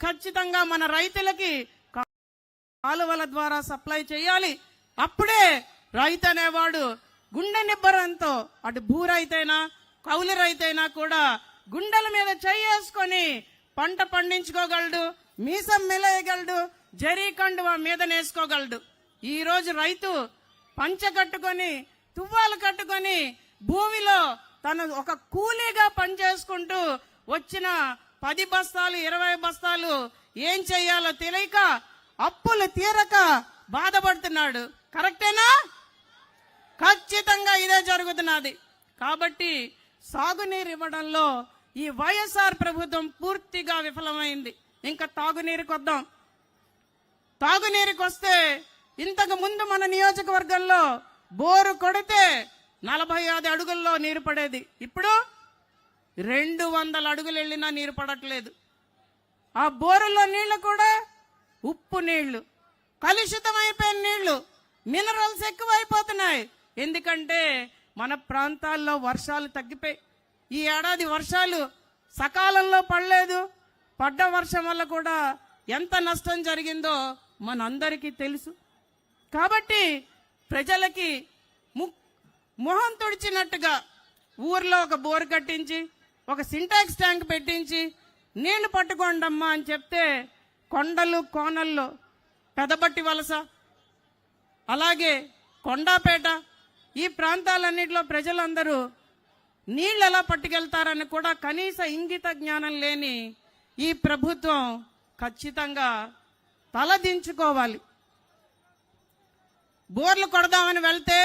ఖచ్చితంగా మన రైతులకి కాలువల ద్వారా సప్లై చేయాలి. అప్పుడే రైతు అనేవాడు గుండె నిబ్బరంతో అటు భూ రైతైనా కౌలు రైతైనా కూడా గుండెల మీద చేసుకొని పంట పండించుకోగలడు మీసం మిలేయగలడు జరీ మీద నేసుకోగలడు. ఈ రోజు రైతు పంచ కట్టుకొని తువ్వాలు కట్టుకొని భూమిలో తను ఒక కూలీగా పనిచేసుకుంటూ వచ్చిన పది బస్తాలు ఇరవై బస్తాలు ఏం చెయ్యాలో తెలియక అప్పులు తీరక బాధపడుతున్నాడు. కరెక్టేనా? ఖచ్చితంగా ఇదే జరుగుతున్నది. కాబట్టి సాగునీరు ఇవ్వడంలో ఈ వైఎస్ఆర్ ప్రభుత్వం పూర్తిగా విఫలమైంది. ఇంకా తాగునీరుకి వద్దాం. తాగునీరుకి వస్తే ఇంతకు ముందు మన నియోజకవర్గంలో బోరు కొడితే నలభై ఐదు అడుగుల్లో నీరు పడేది. ఇప్పుడు రెండు వందల అడుగులు వెళ్ళినా నీరు పడట్లేదు. ఆ బోరులో నీళ్ళు కూడా ఉప్పు నీళ్ళు. కలుషితమైపోయిన నీళ్ళు. మినరల్స్ ఎక్కువైపోతున్నాయి. ఎందుకంటే మన ప్రాంతాల్లో వర్షాలు తగ్గిపోయి ఈ ఏడాది వర్షాలు సకాలంలో పడలేదు. పడ్డ వర్షం వల్ల కూడా ఎంత నష్టం జరిగిందో మనందరికీ తెలుసు. కాబట్టి ప్రజలకి ము- మొహం తుడిచినట్టుగా ఊర్లో ఒక బోరు కట్టించి ఒక సింటాక్స్ ట్యాంక్ పెట్టించి నీళ్ళు పట్టుకోండమ్మా అని చెప్తే కొండలు కోనల్లో పెదబట్టి వలస అలాగే కొండాపేట ఈ ప్రాంతాలన్నింటిలో ప్రజలందరూ నీళ్ళు ఎలా పట్టుకెళ్తారని కూడా కనీస ఇంగిత జ్ఞానం లేని ఈ ప్రభుత్వం ఖచ్చితంగా తలదించుకోవాలి. బోర్లు కొడదామని వెళ్తే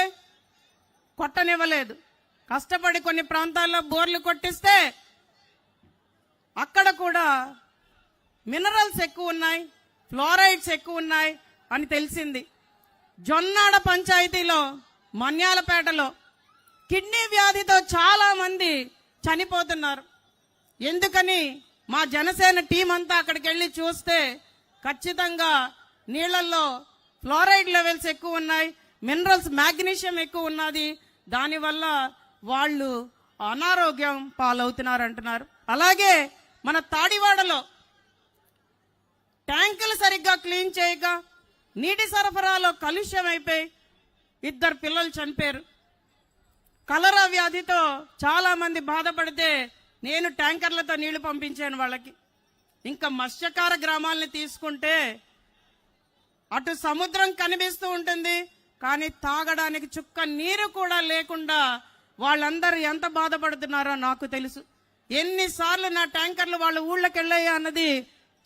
కొట్టనివ్వలేదు. కష్టపడి కొన్ని ప్రాంతాల్లో బోర్లు కొట్టిస్తే అక్కడ కూడా మినరల్స్ ఎక్కువ ఉన్నాయి ఫ్లోరైడ్స్ ఎక్కువ ఉన్నాయి అని తెలిసింది. జొన్నాడ పంచాయతీలో మన్యాలపేటలో కిడ్నీ వ్యాధితో చాలా మంది చనిపోతున్నారు. ఎందుకని మా జనసేన టీం అంతా అక్కడికి వెళ్ళి చూస్తే ఖచ్చితంగా నీళ్ళలో ఫ్లోరైడ్ లెవెల్స్ ఎక్కువ ఉన్నాయి మినరల్స్ మ్యాగ్నీషియం ఎక్కువ ఉన్నది. దానివల్ల వాళ్ళు అనారోగ్యం పాలవుతున్నారు అంటున్నారు అలాగే మన తాడివాడలో ట్యాంకులు సరిగ్గా క్లీన్ చేయక నీటి సరఫరాలో కలుష్యం అయిపోయి ఇద్దరు పిల్లలు చనిపోయారు. కలరా వ్యాధితో చాలా మంది బాధపడితే నేను ట్యాంకర్లతో నీళ్ళు పంపించాను వాళ్ళకి. ఇంకా మత్స్యకార గ్రామాలని తీసుకుంటే అటు సముద్రం కనిపిస్తూ ఉంటుంది కానీ తాగడానికి చుక్క నీరు కూడా లేకుండా వాళ్ళందరూ ఎంత బాధపడుతున్నారో నాకు తెలుసు. ఎన్నిసార్లు నా ట్యాంకర్లు వాళ్ళ ఊళ్ళకి వెళ్ళాయా అన్నది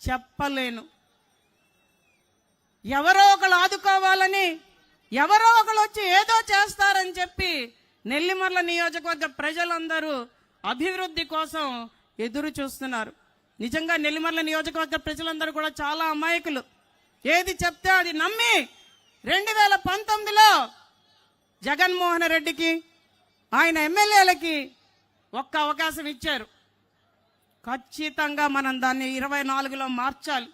చెప్పలేను. ఎవరో ఒకళ్ళు ఆదుకోవాలని ఎవరో ఒకళ్ళు వచ్చి ఏదో చేస్తారని చెప్పి నెల్లిమర్ల నియోజకవర్గ ప్రజలందరూ అభివృద్ధి కోసం ఎదురు చూస్తున్నారు. నిజంగా నెల్లిమర్ల నియోజకవర్గ ప్రజలందరూ కూడా చాలా అమాయకులు. ఏది చెప్తే అది నమ్మి రెండు వేల పంతొమ్మిదిలో జగన్మోహన్ రెడ్డికి ఆయన ఎమ్మెల్యేలకి ఒక్క అవకాశం ఇచ్చారు. ఖచ్చితంగా మనం దాన్ని ఇరవై నాలుగులో మార్చాలి.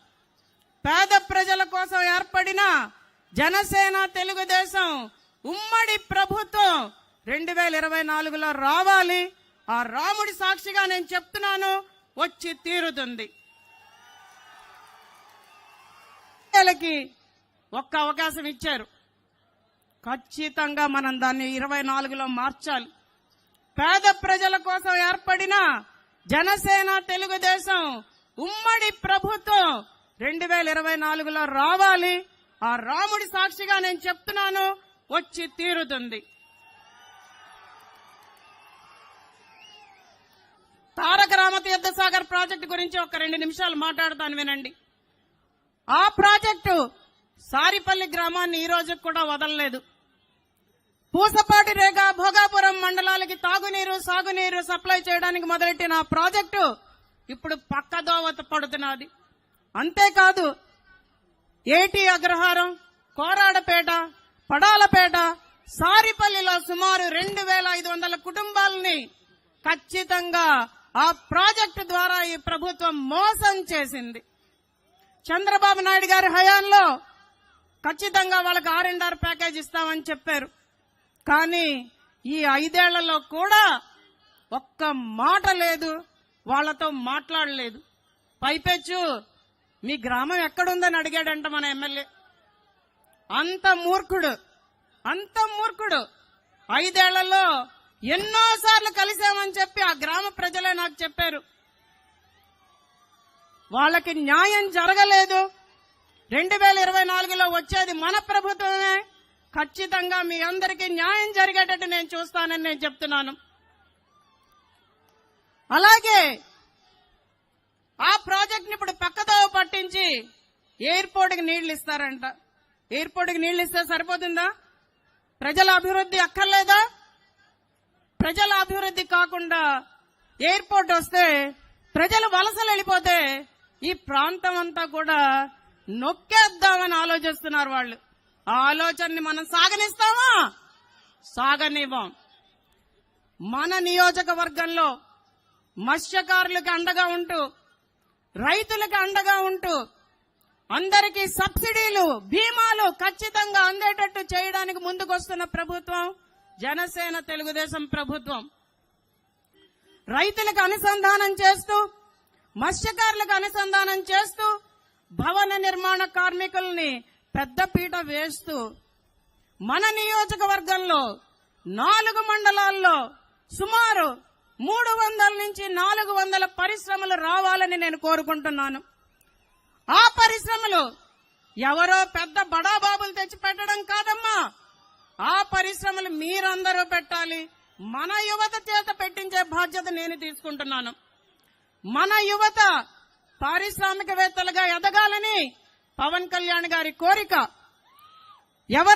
పేద ప్రజల కోసం ఏర్పడిన జనసేన తెలుగుదేశం ఉమ్మడి ప్రభుత్వం రెండు వేల ఇరవై నాలుగులో రావాలి. ఆ రాముడి సాక్షిగా నేను చెప్తున్నాను వచ్చి తీరుతుంది. ఒక్క అవకాశం ఇచ్చారు. ఖచ్చితంగా మనం దాన్ని ఇరవై నాలుగులో మార్చాలి. పేద ప్రజల కోసం ఏర్పడిన జనసేన తెలుగుదేశం ఉమ్మడి ప్రభుత్వం రెండు వేల ఇరవై నాలుగులో రావాలి. ఆ రాముడి సాక్షిగా నేను చెప్తున్నాను వచ్చి తీరుతుంది. తారక రామతీర్థ సాగర్ ప్రాజెక్టు గురించి ఒక రెండు నిమిషాలు మాట్లాడతాను వినండి. ఆ ప్రాజెక్ట్ సారిపల్లి గ్రామాన్ని ఈ రోజు కూడా వదలలేదు. పూసపాటి రేగ భోగాపురం మండలాలకి తాగునీరు సాగునీరు సప్లై చేయడానికి మొదలెట్టిన ప్రాజెక్టు ఇప్పుడు పక్కదోవత పడుతున్నది. అంతేకాదు ఏటి అగ్రహారం కోరాడపేట పడాలపేట సారిపల్లిలో సుమారు రెండు వేల ఐదు వందల కుటుంబాలని ఖచ్చితంగా ఆ ప్రాజెక్టు ద్వారా ఈ ప్రభుత్వం మోసం చేసింది. చంద్రబాబు నాయుడు గారి హయాంలో ఖచ్చితంగా వాళ్ళకి ఆర్ అండ్ ఆర్ ప్యాకేజ్ ఇస్తామని చెప్పారు. కానీ ఈ ఐదేళ్ళలో కూడా ఒక్క మాట లేదు. వాళ్ళతో మాట్లాడలేదు. పైపెచ్చు మీ గ్రామం ఎక్కడుందని అడిగాడంట మన ఎమ్మెల్యే. అంత మూర్ఖుడు అంత మూర్ఖుడు. ఐదేళ్ళలో ఎన్నోసార్లు కలిశామని చెప్పి ఆ గ్రామ ప్రజలే నాకు చెప్పారు. వాళ్ళకి న్యాయం జరగలేదు. రెండు వేల ఇరవై నాలుగులో వచ్చేది మన ప్రభుత్వమే. ఖచ్చితంగా మీ అందరికీ న్యాయం జరిగేటట్టు నేను చూస్తానని నేను చెప్తున్నాను. అలాగే ఆ ప్రాజెక్ట్ని ఇప్పుడు పక్కతో పట్టించి ఎయిర్పోర్ట్కి నీళ్ళు ఇస్తారంట. ఎయిర్పోర్ట్కి నీళ్ళు ఇస్తే సరిపోతుందా? ప్రజల అభివృద్ధి అక్కర్లేదా? ప్రజల అభివృద్ధి కాకుండా ఎయిర్పోర్ట్ వస్తే ప్రజలు వలసలు వెళ్ళిపోతే ఈ ప్రాంతం అంతా కూడా నొక్కేద్దామని ఆలోచిస్తున్నారు వాళ్ళు. ఆ ఆలోచనని మనం సాగనిస్తామా? సాగనివ్వం. మన నియోజకవర్గంలో మత్స్యకారులకు అండగా ఉంటూ రైతులకు అండగా ఉంటూ అందరికీ సబ్సిడీలు బీమాలు ఖచ్చితంగా అందేటట్టు చేయడానికి ముందుకొస్తున్న ప్రభుత్వం జనసేన తెలుగుదేశం ప్రభుత్వం. రైతులకు అనుసంధానం చేస్తూ మత్స్యకారులకు అనుసంధానం చేస్తూ భవన నిర్మాణ కార్మికుల్ని పెద్దపీట వేస్తూ మన నియోజకవర్గంలో నాలుగు మండలాల్లో సుమారు మూడు వందల నుంచి నాలుగు వందల పరిశ్రమలు రావాలని నేను కోరుకుంటున్నాను. ఆ పరిశ్రమలు ఎవరో పెద్ద బడాబాబులు తెచ్చి పెట్టడం కాదమ్మా. ఆ పరిశ్రమలు మీరందరూ పెట్టాలి. మన యువత చేత పెట్టించే బాధ్యత నేను తీసుకుంటున్నాను. మన యువత పారిశ్రామికవేత్తలుగా ఎదగాలని పవన్ కళ్యాణ్ గారి కోరిక. ఎవరు